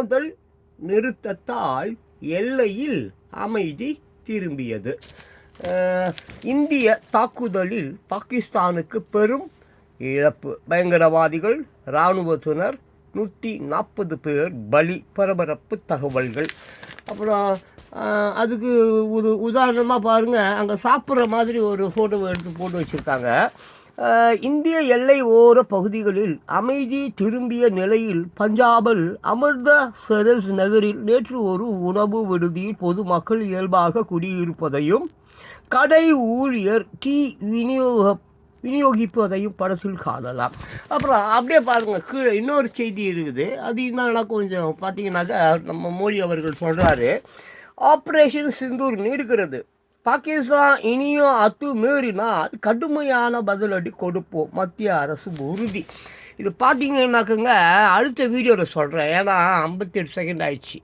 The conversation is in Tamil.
மோதல் நிறுத்தத்தால் எல்லையில் அமைதி திரும்பியது. இந்திய தாக்குதலில் பாகிஸ்தானுக்கு பெரும் இழப்பு. பயங்கரவாதிகள் இராணுவத்தினர் நூற்றி நாற்பது பேர் பலி பரபரப்பு தகவல்கள். அப்புறம் அதுக்கு ஒரு உதாரணமாக பாருங்கள் அங்கே சாப்பிட்ற மாதிரி ஒரு ஃபோட்டோ எடுத்து போட்டு வச்சுருக்காங்க. இந்திய எல்லை ஓர பகுதிகளில் அமைதி திரும்பிய நிலையில் பஞ்சாபில் அமிர்தசரஸ் நகரில் நேற்று ஒரு உணவு விடுதியில் பொதுமக்கள் இயல்பாக குடியிருப்பதையும் கடை ஊழியர் டீ விநியோக விநியோகிப்பதையும் படத்தில் காணலாம். அப்புறம் அப்படியே பாருங்கள் கீழே இன்னொரு செய்தி இருக்குது. அது என்னன்னா கொஞ்சம் பார்த்தீங்கன்னாக்கா நம்ம மோடி அவர்கள் சொல்கிறாரு ஆப்ரேஷன் சிந்தூர் நீடுகிறது பாகிஸ்தான் இனியும் அத்துமீறினால் கடுமையான பதிலடி கொடுப்போம் மத்திய அரசு உறுதி. இது பார்த்தீங்கன்னாக்குங்க அடுத்த வீடியோவில் சொல்கிறேன் ஏன்னா ஐம்பத்தெட்டு செகண்ட் ஆயிடுச்சு.